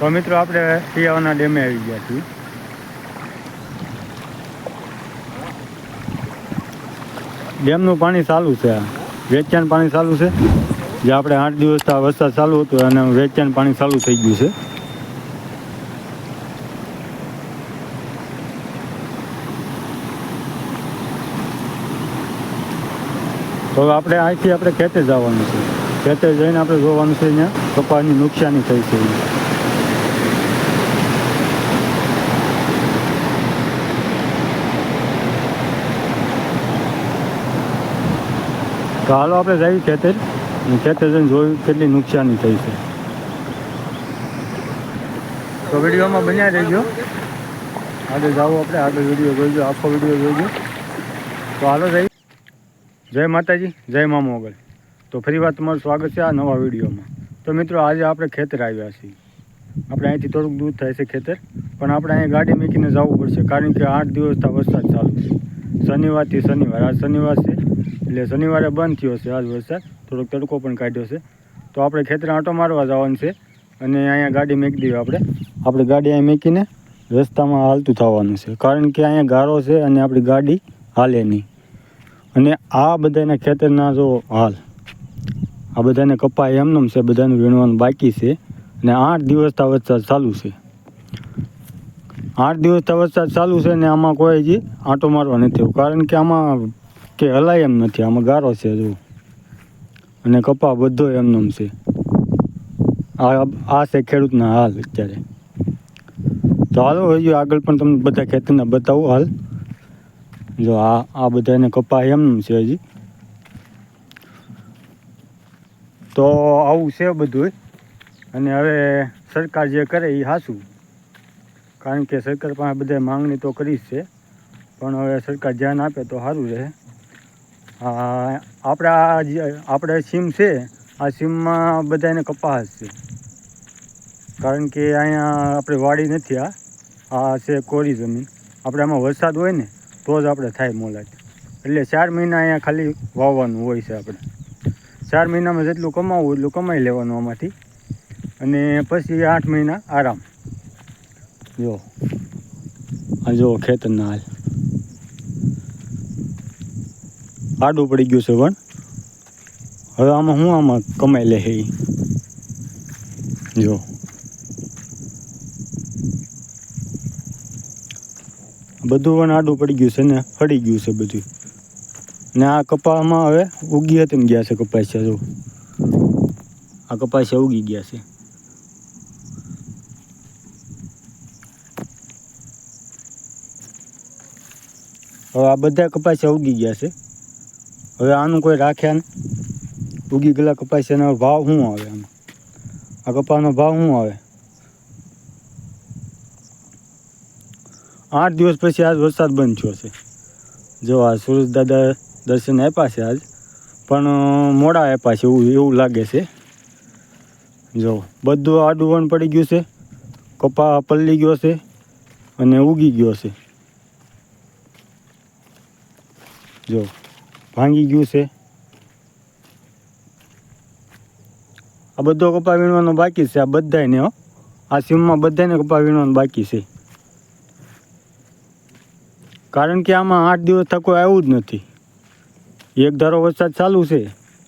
તો મિત્રો, આપણે શિયાળાના ડેમે આવી ગયા છીએ. ડેમનું પાણી ચાલુ છે વેચાણ પાણી ચાલુ છે. જે આપણે આઠ દિવસ વરસાદ ચાલુ હતો અને વેચાણ પાણી ચાલુ થઈ ગયું છે. તો આપણે અહીંથી આપણે ખેતે જવાનું છે. ખેતે જઈને આપણે જોવાનું છે અહીંયા. કપાસની નુકસાની થઈ છે. તો હાલો આપણે જઈએ ખેતર. ખેતર જઈને જોયું કેટલી નુકસાની થઈ છે. તો વિડીયોમાં બન્યા રહેજો. આગળ જાઓ આપણે, આગળ વીડિયો જોઈજો, આખો વીડિયો જોઈજો. તો હાલો જઈએ જય માતાજી, જય મા મોગલ. તો ફરી વાર તમારું સ્વાગત છે આ નવા વિડીયોમાં. તો મિત્રો, આજે આપણે ખેતર આવ્યા છીએ. આપણે અહીંથી થોડુંક દૂર થાય છે ખેતર, પણ આપણે અહીંયા ગાડી મૂકીને જવું પડશે, કારણ કે આઠ દિવસથી વરસાદ ચાલુ છે. શનિવારથી શનિવાર આજ શનિવાર છે. એટલે શનિવારે બંધ થયો છે આજ વરસાદ. થોડોક તડકો પણ કાઢ્યો છે. તો આપણે ખેતરે આંટો મારવા જવાનું છે અને અહીંયા ગાડી મેકી દઈએ આપણે. આપણે ગાડી અહીંયા મૂકીને રસ્તામાં હાલતું થવાનું છે. કારણ કે અહીંયા ગારો છે અને આપણી ગાડી હાલે નહીં. અને આ બધાના ખેતરના જો હાલ, આ બધાને કપાય એમનેમ છે, બધાનું વીણવાનું બાકી છે. અને આઠ દિવસથી વરસાદ ચાલુ છે. આઠ દિવસથી વરસાદ ચાલુ છે ને આમાં કોઈ હજી આંટો મારવા નથી કારણ કે આમાં કે હલાય એમ નથી, આમાં ગારો છે જો અને કપા બધો એમનો છે. આ આ છે ખેડૂતના હાલ અત્યારે. તો હાલો હજુ આગળ પણ તમને બધા ખેતરના બતાવું હાલ. જો આ આ બધાને કપા એમનું છે હજી. તો આવું છે બધું. અને હવે સરકાર જે કરે એ હાસું કારણ કે સરકાર પાસે બધા માંગણી તો કરી જ છે. પણ હવે સરકાર ધ્યાન આપે તો સારું રહે. આપણા આપણે સીમ છે, આ સીમમાં બધાને કપાસ છે. કારણ કે અહીંયા આપણે વાડી નથી આ. આ છે કોરી જમીન. આપણે આમાં વરસાદ હોય ને, તો જ આપણે થાય મોલાટ. એટલે ચાર મહિના અહીંયા ખાલી વાવવાનું હોય છે આપણે ચાર મહિનામાં જેટલું કમાવું એટલું કમાઈ લેવાનું આમાંથી. અને પછી આઠ મહિના આરામ. જો. આ જો ખેતરના હાલ. આડું પડી ગયું છે પણ હવે આમાં હું આમાં કમાઈ લે એ જો. બધું પણ આડું પડી ગયું છે ને ફળી ગયું છે બધું. ને આ કપામાં હવે ઉગી હતી ગયા છે કપાસિયા જો. આ કપાસિયા ઉગી ગયા છે. હવે આ બધા કપાસિયા ઉગી ગયા છે. હવે આનું કોઈ રાખ્યા ને. ઉગી ગયેલા કપાસિયાનો ભાવ શું આવે આમાં? આ કપાનો ભાવ શું આવે? આઠ દિવસ પછી આજ વરસાદ બંધ થયો છે. જો આ સુરજ દાદા દર્શન આપ્યા છે આજ, પણ મોડા આપ્યા છે એવું એવું લાગે છે. જો, બધું આડું વણ પડી ગયું છે, કપા પલળી ગયો છે, અને ઉગી ગયો છે. જો ભાંગી ગયું છે. આ બધો કપા વીણવાનો બાકી છે, આ બધાને હો. આ સીમમાં બધાને કપા વીણવાનું બાકી છે. કારણ કે આમાં આઠ દિવસ થકો આવ્યું જ નથી. એક ધારો વરસાદ ચાલુ છે,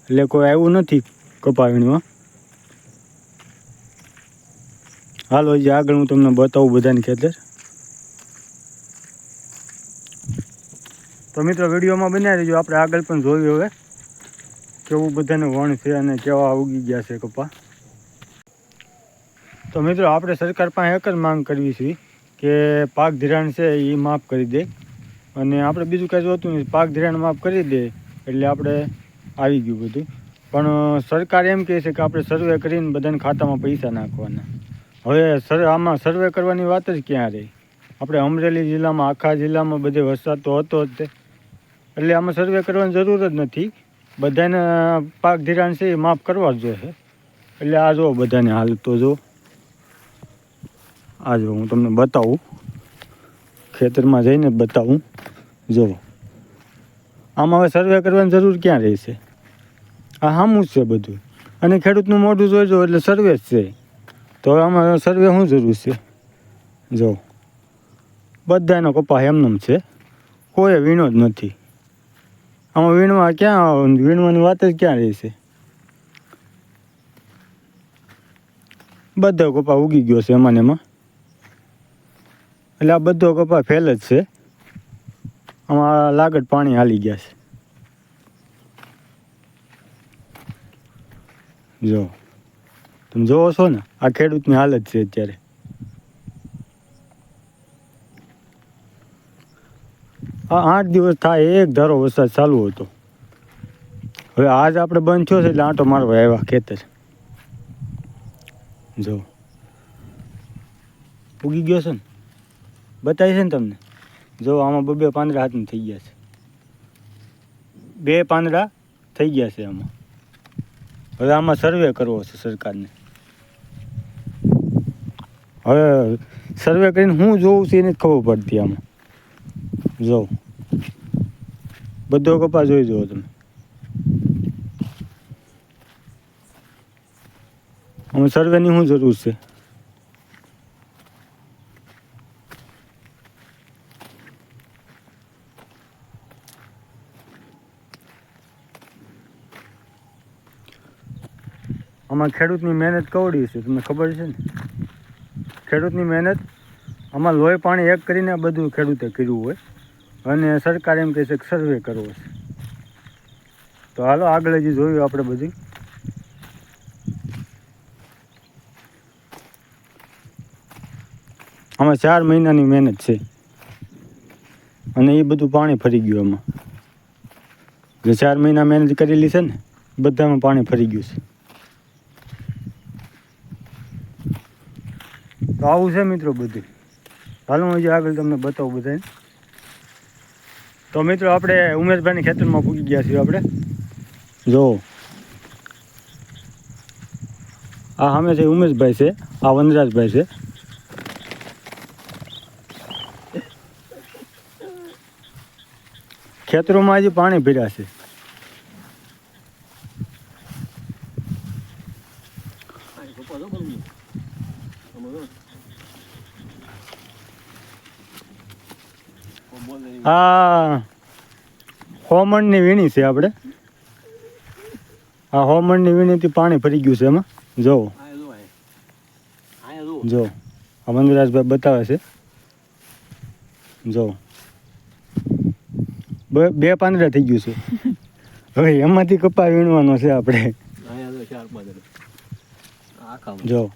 એટલે કોઈ આવ્યું નથી કપા વીણવા. હાલો હજી આગળ હું તમને બતાવું બધાની ખેતર. તો મિત્રો, વિડીયોમાં બન્યા રહેજો. આપણે આગળ પણ જોયું હવે. કેવું બધાને વણ છે અને કેવા ઉગી ગયા છે કપા. તો મિત્રો, આપણે સરકાર પાસે એક જ માંગ કરવી છે કે પાક ધિરાણ છે એ માફ કરી દે. અને આપણે બીજું કાંઈ જોતું નથી. પાક ધિરાણ માફ કરી દે એટલે આપણે આવી ગયું બધું. પણ સરકાર એમ કહે છે કે આપણે સર્વે કરીને બધાને ખાતામાં પૈસા નાખવાના. હવે સર, આમાં સર્વે કરવાની વાત જ ક્યાં રહી? આપણે અમરેલી જિલ્લામાં, આખા જિલ્લામાં બધે વરસાદ તો હતો જ એટલે આમાં સર્વે કરવાની જરૂર જ નથી. બધાને પાક ધિરાણ છે એ માફ કરવા જ જોઈએ એટલે આ જો બધાને હાલ તો જો આ જો હું તમને બતાવું. ખેતરમાં જઈને બતાવું. જો આમાં હવે સર્વે કરવાની જરૂર ક્યાં રહેશે? આ સામું જ છે બધું. અને ખેડૂતનું મોઢું જોઈજો એટલે સર્વે જ છે. તો હવે આમાં સર્વે શું જરૂર છે? જો બધાનો કપા એમનેમ છે. કોઈ વીણો જ નથી. આમાં વીણવા ક્યાં વીણવાની વાત જ ક્યાં રહેશે બધો કપા ઉગી ગયો છે એમાં એમાં એટલે આ બધો કપા ફેલ જ છે. આમાં લાગત પાણી હાલી ગયા છે. જો. તમે જોવો છો ને, આ ખેડૂતની હાલત છે અત્યારે. આ આઠ દિવસ થાય, એક ધારો વરસાદ ચાલુ હતો. હવે આજ આપણે બંધ થયો છે એટલે આંટો મારવા આવ્યા ખેતર. જો. ઉગી ગયો છે ને? બતાવી છે ને તમને? જો, આમાં બબે પાંદડા હાથમાં થઈ ગયા છે. બે પાંદડા થઈ ગયા છે આમાં. હવે આમાં સર્વે કરવો છે સરકારને. હવે સર્વે કરીને હું જોઉં છું એની ખબર પડતી આમાં. જો બધો કપા જોઈ જુઓ તમે. અમે સર્વેની શું જરૂર છે? આમાં ખેડૂતની મહેનત કવડી છે, તમને ખબર છે ને? ખેડૂતની મહેનત, આમાં લોહી પાણી એક કરીને બધું ખેડૂતે કર્યું હોય. અને સરકાર એમ કહે છે કે સર્વે કરવો છે. તો હાલો, આગળ હજી જોયું આપણે બધું. આમાં ચાર મહિનાની મહેનત છે. અને એ બધું પાણી ફરી ગયું આમાં. જે ચાર મહિના મહેનત કરેલી છે ને, બધામાં પાણી ફરી ગયું છે. તો આવું છે મિત્રો બધું. હાલો હું હજી આગળ તમને બતાવું બધાને. તો મિત્રો આપણે ઉમેશભાઈની ખેતરમાં પૂગી ગયા છીએ આપણે. જો. આ સામે છે ઉમેશભાઈ છે આ વનરાજભાઈ છે. ખેતરોમાં હજી પાણી ભર્યા છે. આ હોમણની વીણી છે આપણે. આ હોમણની વીણીથી પાણી ફરી ગયું છે એમાં. જો. જો. આ મંદરાજભાઈ બતાવે છે. જો. બે બે પાંદડા થઈ ગયું છે. હવે એમાંથી કપા વીણવાનો છે આપણે. જો.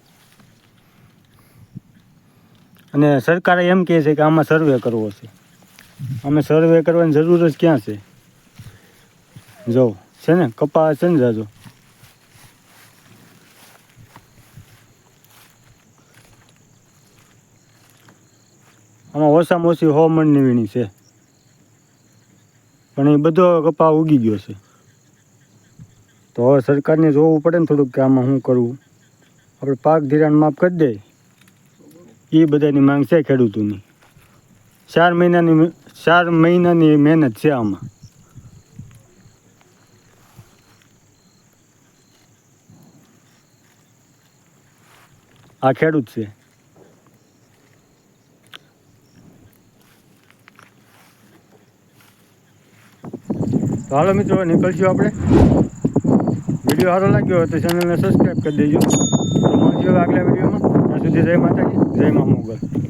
અને સરકારે એમ કહે છે કે આમાં સર્વે કરવો છે. અમે સર્વે કરવાની જરૂર જ ક્યાં છે? જો, છે ને? કપા છે ને જાજો. આમાં ઓછામાં ઓછી સો મણની વીણી છે. પણ એ બધો કપા ઉગી ગયો છે. તો હવે સરકારને જોવું પડે ને થોડુંક કે આમાં શું કરવું. આપણે પાક ધિરાણ માફ કરી દે. એ બધાની માંગ છે ખેડૂતોની. ચાર મહિનાની ચાર મહિનાની મહેનત છે આમાં. આ ખેડૂત છે. હાલો મિત્રો, નીકળશું આપણે. વીડિયો સારો લાગ્યો હોય તો ચેનલને સબસ્ક્રાઈબ કરી દેજો. તો મળજો આગલા વિડીયોમાં. ત્યાં સુધી જય માતાજી, જય મા મોગલ.